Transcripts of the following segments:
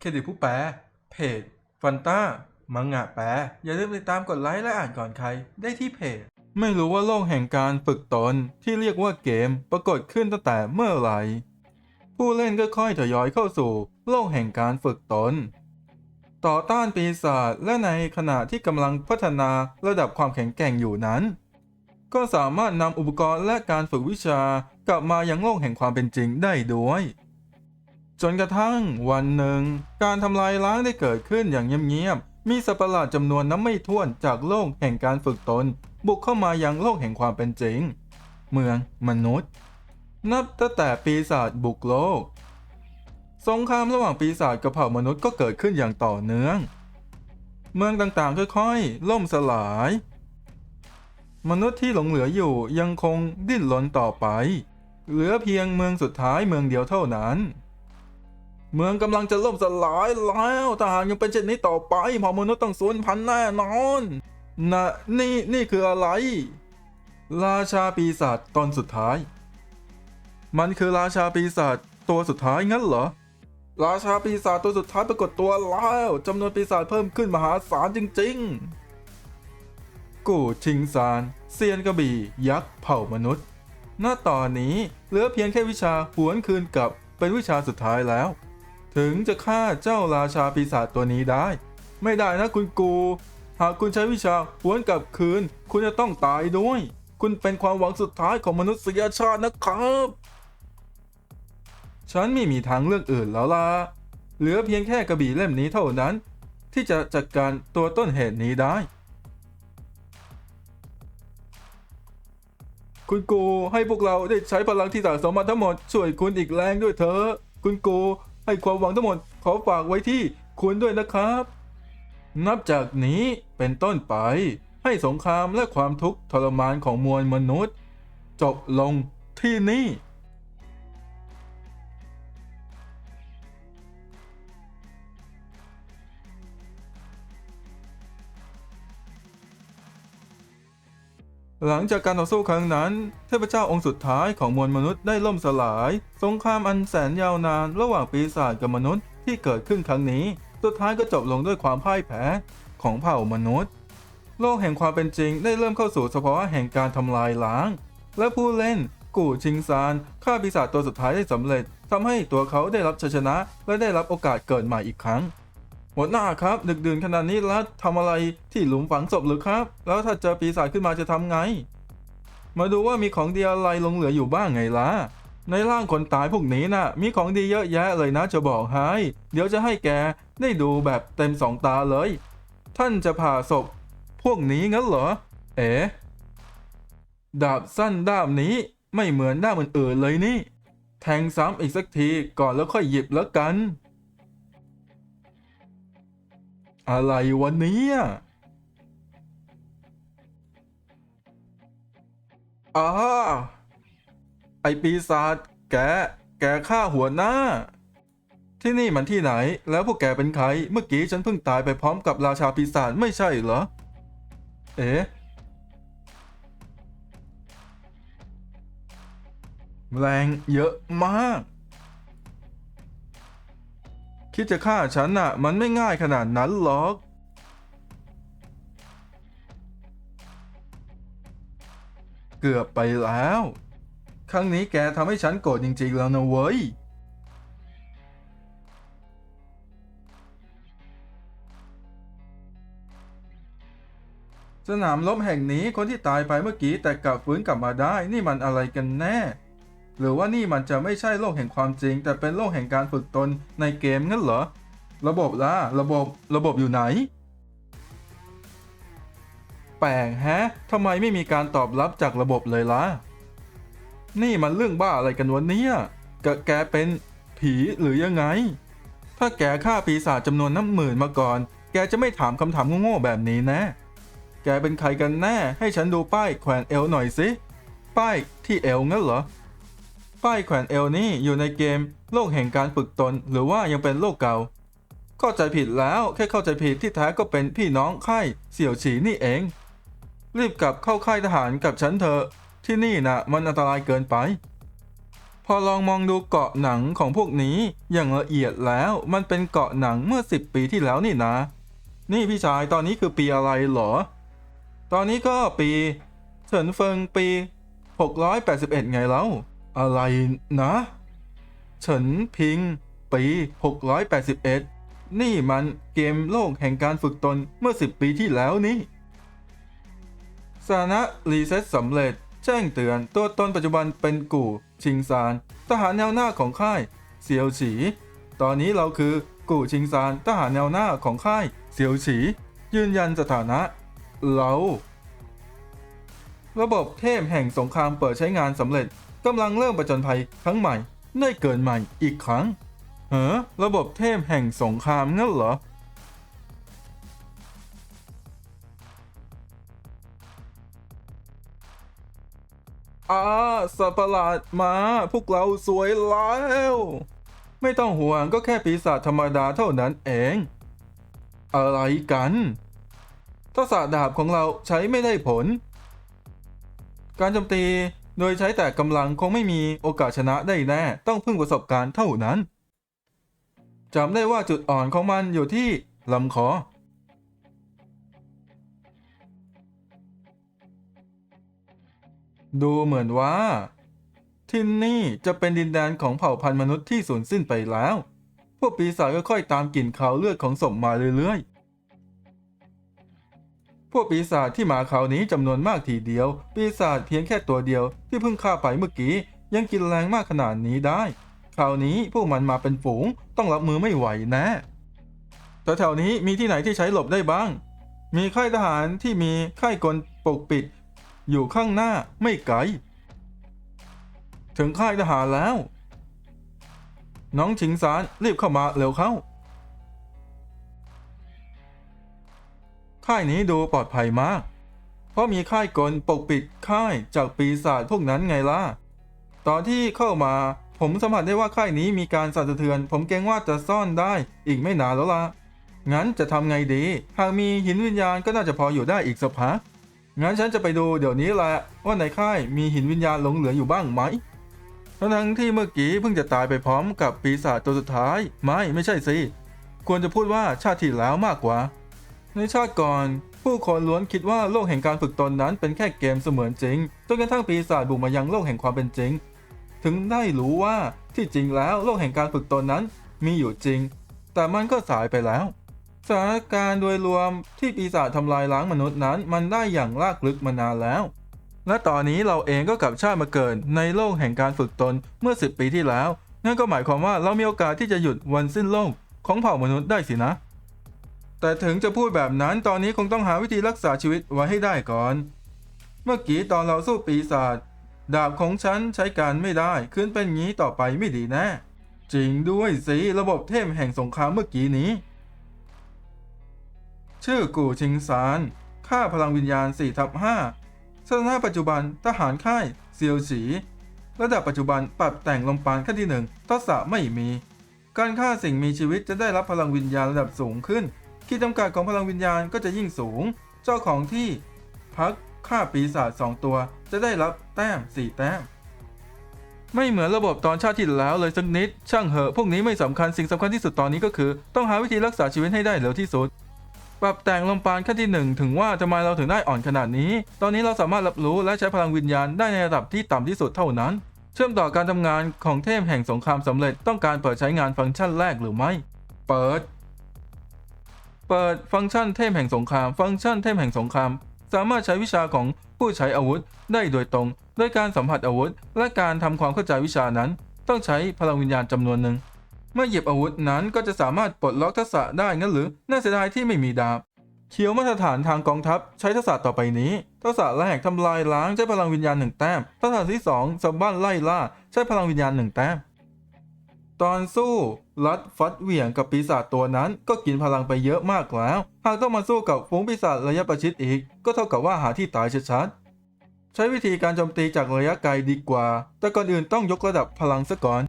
เครดิตผู้แปล เพจฟันต้า มังงะแปล อย่าลืมติดตามกดไลค์และอ่านก่อนใครได้ที่เพจ ไม่รู้ว่าโลกแห่งการฝึกตนที่เรียกว่าเกมปรากฏขึ้นตั้งแต่เมื่อไหร่ ผู้เล่นก็ค่อยทยอยเข้าสู่โลกแห่งการฝึกตน ต่อต้านปีศาจและในขณะที่กำลังพัฒนาระดับความแข็งแกร่งอยู่นั้น ก็สามารถนำอุปกรณ์และการฝึกวิชากลับมายังโลกแห่งความเป็นจริงได้ด้วย จนกระทั่งวันหนึ่ง การทำลายล้างได้เกิดขึ้นอย่างเงียบๆ มีสัตว์ประหลาดจำนวนนับไม่ถ้วนจากโลกแห่งการฝึกตน บุกเข้ามายังโลกแห่งความเป็นจริง เมืองมนุษย์ นับตั้งแต่ปีศาจบุกโลก สงครามระหว่างปีศาจกับเผ่ามนุษย์ก็เกิดขึ้นอย่างต่อเนื่อง เมืองต่างๆ ค่อยๆ ล่มสลาย มนุษย์ที่หลงเหลืออยู่ยังคงดิ้นรนต่อไป เหลือเพียงเมืองสุดท้ายเมืองเดียวเท่านั้น เมืองกำลังจะล่มสลายแล้วถ้าหากยังเป็นเช่นนี้ต่อไปเผ่ามนุษย์ต้องสูญพันธุ์แน่นอนนะนี่นี่คืออะไร ราชาปีศาจตอนสุดท้าย มันคือราชาปีศาจตัวสุดท้ายงั้นเหรอ ราชาปีศาจตัวสุดท้ายปรากฏตัวแล้วจำนวนปีศาจเพิ่มขึ้นมหาศาลจริง ๆ กูชิงซานเซียนกระบี่ ยักษ์เผ่ามนุษย์ณตอนนี้เหลือเพียงแค่วิชาหวนคืนกลับเป็นวิชาสุดท้ายแล้ว ถึงจะฆ่าเจ้าราชาปีศาจตัวนี้ได้ ไม่ได้นะคุณกู หากคุณใช้วิชาหวนกลับคืน คุณจะต้องตายด้วย คุณเป็นความหวังสุดท้ายของมนุษยชาตินะครับ ฉันไม่มีทางเลือกอื่นแล้วล่ะ เหลือเพียงแค่กระบี่เล่มนี้เท่านั้น ที่จะจัดการตัวต้นเหตุนี้ได้ คุณกูให้พวกเราได้ใช้พลังที่สะสมมาทั้งหมดช่วยคุณอีกแรงด้วยเถอะ คุณกู ให้ความหวังทั้งหมดขอฝากไว้ที่คุณด้วยนะครับ นับจากนี้เป็นต้นไป ให้สงครามและความทุกข์ทรมานของมวลมนุษย์ จบลงที่นี่ หลังจากการต่อสู้ครั้งนั้น เทพเจ้าองค์สุดท้ายของมวลมนุษย์ได้ล่มสลาย สงครามอันแสนยาวนานระหว่างปีศาจกับมนุษย์ที่เกิดขึ้นครั้งนี้ สุดท้ายก็จบลงด้วยความพ่ายแพ้ของเผ่ามนุษย์ โลกแห่งความเป็นจริงได้เริ่มเข้าสู่สภาวะแห่งการทำลายล้าง และผู้เล่นกู่ชิงซานฆ่าปีศาจตัวสุดท้ายได้สำเร็จทำให้ตัวเขาได้รับชัยชนะ และได้รับโอกาสเกิดใหม่อีกครั้ง หัวหน้าครับ ดึกดื่นขนาดนี้แล้วทำอะไรที่หลุมฝังศพหรือครับ แล้วถ้าเจอปีศาจขึ้นมาจะทำไง มาดูว่ามีของดีอะไรลงเหลืออยู่บ้างไงล่ะ ในร่างคนตายพวกนี้น่ะ มีของดีเยอะแยะเลยนะจะบอกให้ เดี๋ยวจะให้แกได้ดูแบบเต็มสองตาเลย ท่านจะผ่าศพ พวกนี้งั้นเหรอ เอ๋ดาบสั้นด้ามนี้ไม่เหมือนด้ามอื่นๆเลยนี่ แทงซ้ำอีกสักทีก่อนแล้วค่อยหยิบแล้วกัน อะไรวันนี้อ่าไอปีศาจแก แกฆ่าหัวหน้า ที่นี่มันที่ไหน แล้วพวกแกเป็นใคร เมื่อกี้ฉันเพิ่งตายไปพร้อมกับราชาปีศาจไม่ใช่เหรอ เอ๊ะแรงเยอะมาก คิดจะฆ่าฉันน่ะ มันไม่ง่ายขนาดนั้นหรอก เกือบไปแล้ว ครั้งนี้แกทำให้ฉันโกรธจริงๆแล้วนะเว้ย สนามรบแห่งนี้คนที่ตายไปเมื่อกี้แต่กลับฟื้นกลับมาได้ นี่มันอะไรกันแน่ หรือว่านี่มันจะไม่ใช่โลกแห่งความจริง แต่เป็นโลกแห่งการฝึกตนในเกมงั้นเหรอ ระบบล่ะ ระบบ ระบบอยู่ไหน แปลกแฮะทำไมไม่มีการตอบรับจากระบบเลยล่ะ นี่มันเรื่องบ้าอะไรกันวันนี้กะแกเป็นผีหรือยังไง ถ้าแกฆ่าปีศาจจำนวนน้ำหมื่นมาก่อน แกจะไม่ถามคำถามโง่ๆแบบนี้นะ แกเป็นใครกันแน่ ให้ฉันดูป้ายแขวนเอวหน่อยสิ ป้ายที่เอวงั้นเหรอ ป้ายแขวนเอวนี่อยู่ในเกมโลกแห่งการฝึกตน หรือว่ายังเป็นโลกเก่าเข้าใจผิดแล้วแค่เข้าใจผิดที่แท้ก็เป็นพี่น้องค่ายเสี่ยวฉีนี่เอง รีบกลับเข้าค่ายทหารกับฉันเถอะที่นี่นะมันอันตรายเกินไป พอลองมองดูเกาะหนังของพวกนี้อย่างละเอียดแล้วมันเป็นเกาะหนังเมื่อ 10 ปีที่แล้วนี่นะ นี่พี่ชายตอนนี้คือปีอะไรเหรอ ตอนนี้ก็ปีเฉินเฟิงปี 681 ไงแล้ว อะไรนะ เฉินพิง ปี 681 นี่มันเกมโลกแห่งการฝึกตนเมื่อ 10 ปีที่แล้วนี่สถานะรีเซ็ตสำเร็จ แจ้งเตือนตัวตนปัจจุบันเป็นกู่ ชิงซาน ทหารแนวหน้าของค่าย เซียวฉี ตอนนี้เราคือกู่ชิงซาน ทหารแนวหน้าของค่าย เซียวฉี ยืนยันสถานะ เรา ระบบเทพแห่งสงครามเปิดใช้งานสำเร็จ กำลังเริ่มประจนภัยครั้งใหม่ได้เกิดใหม่อีกครั้งเฮ้อระบบเทพแห่งสงครามงั้นเหรออาสัตว์ประหลาดมาพวกเราสวยแล้ว ไม่ต้องห่วงก็แค่ปีศาจธรรมดาเท่านั้นเอง อะไรกันทักษะดาบของเราใช้ไม่ได้ผล การโจมตี โดยใช้แต่กำลังคงไม่มีโอกาสชนะได้แน่ ต้องพึ่งประสบการณ์เท่านั้นจำได้ว่าจุดอ่อนของมันอยู่ที่ลำคอ ดูเหมือนว่า ที่นี่จะเป็นดินแดนของเผ่าพันธุ์มนุษย์ที่สูญสิ้นไปแล้ว พวกปีศาจค่อยๆตามกลิ่นขาวเลือดของศพมาเรื่อยๆ พวกปีศาจที่มาคราวนี้จำนวนมากทีเดียว ปีศาจเพียงแค่ตัวเดียวที่เพิ่งฆ่าไปเมื่อกี้ ยังกินแรงมากขนาดนี้ได้คราวนี้พวกมันมาเป็นฝูงต้องรับมือไม่ไหวแน่แต่แถวๆนี้มีที่ไหนที่ใช้หลบได้บ้าง มีค่ายทหารที่มีค่ายกลปกปิด อยู่ข้างหน้าไม่ไกล ถึงค่ายทหารแล้ว น้องชิงซานรีบเข้ามาเร็วเข้า ค่ายนี้ดูปลอดภัยมาก เพราะมีค่ายกลปกปิดค่ายจากปีศาจพวกนั้นไงล่ะ ตอนที่เข้ามาผมสัมผัสได้ว่าค่ายนี้มีการสั่นสะเทือน ผมเกรงว่าจะซ่อนได้อีกไม่นานแล้วล่ะ งั้นจะทำไงดี หากมีหินวิญญาณก็น่าจะพออยู่ได้อีกสักพัก งั้นฉันจะไปดูเดี๋ยวนี้แหละว่าในค่ายมีหินวิญญาณหลงเหลืออยู่บ้างไหม ทั้งที่เมื่อกี้เพิ่งจะตายไปพร้อมกับปีศาจตัวสุดท้าย ไม่ ไม่ใช่สิ ควรจะพูดว่าชาติที่แล้วมากกว่า ในชาติก่อน ผู้คนล้วนคิดว่าโลกแห่งการฝึกตนนั้นเป็นแค่เกมเสมือนจริงจนกระทั่งปีศาจบุกมายังโลกแห่งความเป็นจริง ถึงได้รู้ว่าที่จริงแล้วโลกแห่งการฝึกตนนั้นมีอยู่จริง แต่มันก็สายไปแล้วสถานการณ์โดยรวมที่ปีศาจทำลายล้างมนุษย์นั้น มันได้อย่างลากลึกมานานแล้ว และตอนนี้เราเองก็กลับชาติมาเกิดในโลกแห่งการฝึกตนเมื่อ 10 ปีที่แล้ว นั่นก็หมายความว่าเรามีโอกาสที่จะหยุดวันสิ้นโลกของเผ่ามนุษย์ได้สินะ แต่ถึงจะพูดแบบนั้นตอนนี้คงต้องหาวิธีรักษาชีวิตไว้ให้ได้ก่อน เมื่อกี้ตอนเราสู้ปีศาจดาบของฉันใช้การไม่ได้คืนเป็นงี้ต่อไปไม่ดีแน่จริงด้วยสิระบบเทพแห่งสงครามเมื่อกี้นี้ ชื่อกู่ชิงซานค่าพลังวิญญาณ4ทับ5สถานะปัจจุบันทหารค่ายเซียวฉีระดับปัจจุบันปรับแต่งลมปานขั้นที่หนึ่งทักษะไม่มี การฆ่าสิ่งมีชีวิตจะได้รับพลังวิญญาณระดับสูงขึ้น ขีดจำกัดของพลังวิญญาณก็จะยิ่งสูง เจ้าของที่พักฆ่าปีศาจสองตัว จะได้รับแต้ม 4 แต้ม ไม่เหมือนระบบตอนชาติที่แล้วเลยสักนิด ช่างเหอะ พวกนี้ไม่สำคัญสิ่งสำคัญที่สุดตอนนี้ก็คือ ต้องหาวิธีรักษาชีวิตให้ได้เร็วที่สุดปรับแต่งลมปานขั้นที่หนึ่งถึงว่าทำไมเราถึงได้อ่อนขนาดนี้ ตอนนี้เราสามารถรับรู้และใช้พลังวิญญาณได้ในระดับที่ต่ำที่สุดเท่านั้น เชื่อมต่อการทำงานของเทพแห่งสงครามสำเร็จต้องการเปิดใช้งานฟังก์ชันแรกหรือไม่ เปิด เปิดฟังก์ชันเทพแห่งสงคราม ฟังก์ชันเทพแห่งสงคราม สามารถใช้วิชาของผู้ใช้อาวุธได้โดยตรงด้วยการสัมผัสอาวุธ และการทำความเข้าใจวิชานั้น ต้องใช้พลังวิญญาณจำนวนหนึ่ง เมื่อหยิบอาวุธนั้นก็จะสามารถปลดล็อกทักษะได้งั้นหรือ น่าเสียดายที่ไม่มีดาบ เขียวมาตรฐานทางกองทัพใช้ทักษะต่อไปนี้ทักษะแรกทำลายล้างใช้พลังวิญญาณหนึ่งแต้มทักษะที่สองสมบันไล่ล่าใช้พลังวิญญาณหนึ่งแต้ม ตอนสู้รัดฟัดเหวี่ยงกับปีศาจตัวนั้น ก็กินพลังไปเยอะมากแล้ว หากต้องมาสู้กับฝูงปีศาจระยะประชิดอีก ก็เท่ากับว่าหาที่ตายชัดๆใช้วิธีการโจมตีจากระยะไกลดีกว่า แต่ก่อนอื่นต้องยกระดับพลังซะก่อน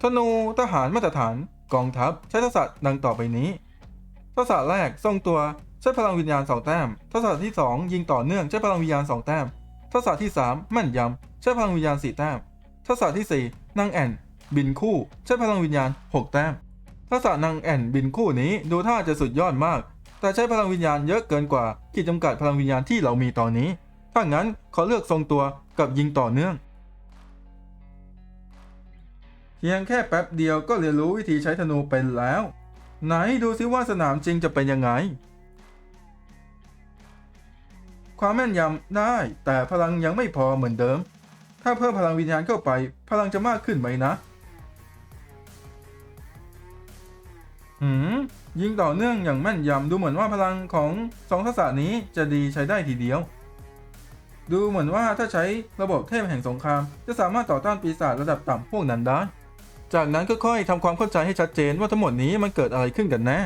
ธนูทหารมาตรฐาน กองทัพใช้ทักษะดังต่อไปนี้ทักษะแรกทรงตัวใช้พลังวิญญาณ2แต้มทักษะที่ 2 ยิงต่อเนื่องใช้พลังวิญญาณ2แต้มทักษะที่ 3 แม่นยำใช้พลังวิญญาณ4แต้มทักษะที่ 4นางแอน บินคู่ ใช้พลังวิญญาณ 6 แต้มทักษะนางแอ่นบินคู่นี้ดูท่าจะสุดยอดมาก แต่ใช้พลังวิญญาณเยอะเกินกว่าขีดจำกัดพลังวิญญาณที่เรามีตอนนี้ ถ้างั้นขอเลือกทรงตัวกับยิงต่อเนื่องเพียงแค่แป๊บเดียวก็เรียนรู้วิธีใช้ธนูเป็นแล้ว ไหนดูซิว่าสนามจริงจะเป็นยังไง ความแม่นยำได้ แต่พลังยังไม่พอเหมือนเดิม ถ้าเพิ่มพลังวิญญาณเข้าไป พลังจะมากขึ้นไหมนะ หืมยิงต่อเนื่องอย่างแม่นยำดูเหมือนว่าพลังของสองทักษะนี้จะดีใช้ได้ทีเดียว ดูเหมือนว่าถ้าใช้ระบบเทพแห่งสงคราม จะสามารถต่อต้านปีศาจระดับต่ำพวกนั้นได้ จากนั้นก็ค่อยทำความเข้าใจให้ชัดเจนว่าทั้งหมดนี้มันเกิดอะไรขึ้นกันแน่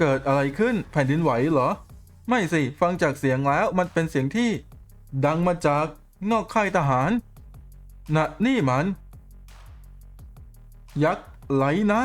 เกิดอะไรขึ้นแผ่นดินไหวเหรอ ไม่สิ ฟังจากเสียงแล้วมันเป็นเสียงที่ ดังมาจากนอกค่ายทหารนะนี่มัน ยักษ์ไหลหน้า